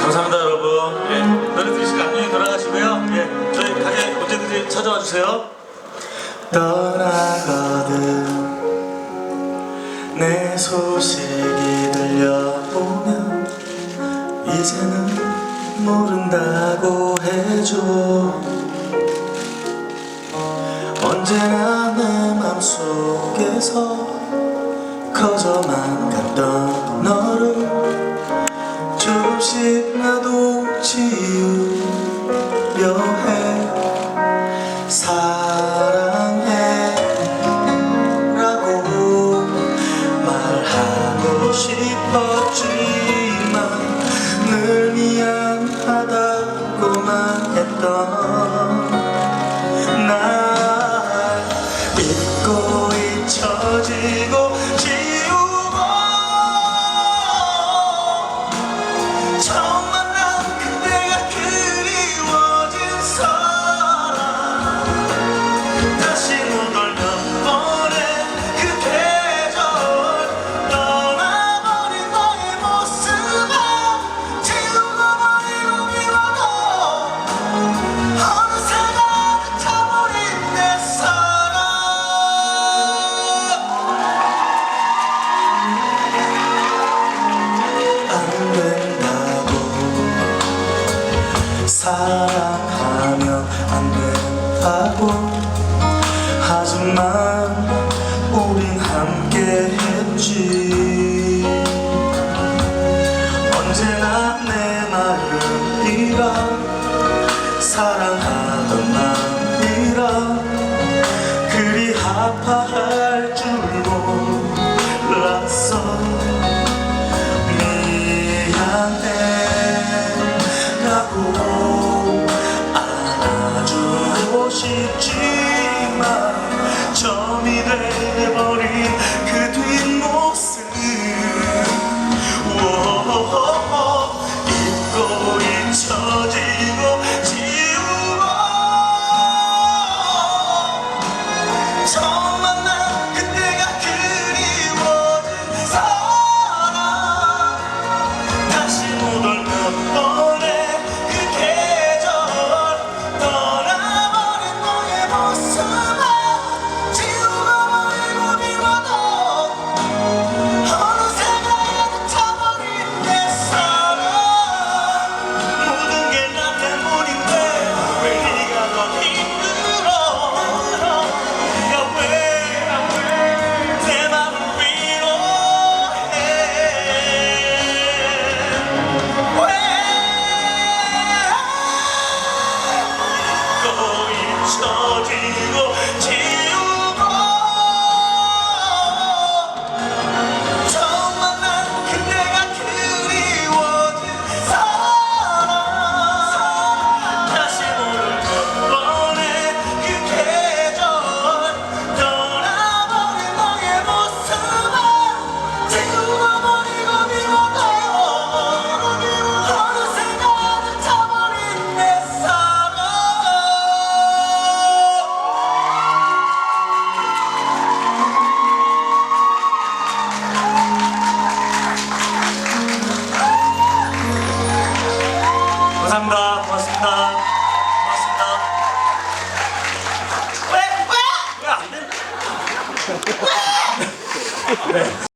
감사합니다 여러분. 예, 노래 들으시고 안녕히 돌아가시고요. 예, 저희 가게 언제든지 찾아와 주세요. 떠나거든 내 소식이 들려오면 이제는 모른다고 해줘. 언제나 내 맘속에서 커져만 갔던 너를 사랑해 라고 말하고 싶었지만 늘 미안하다고만 했던 날 잊고 잊혀지고 하고 하지만 우린 함께 했지. 언제나 내 마음이라 사랑하던 마음이라 그리 아파 是知。Stop.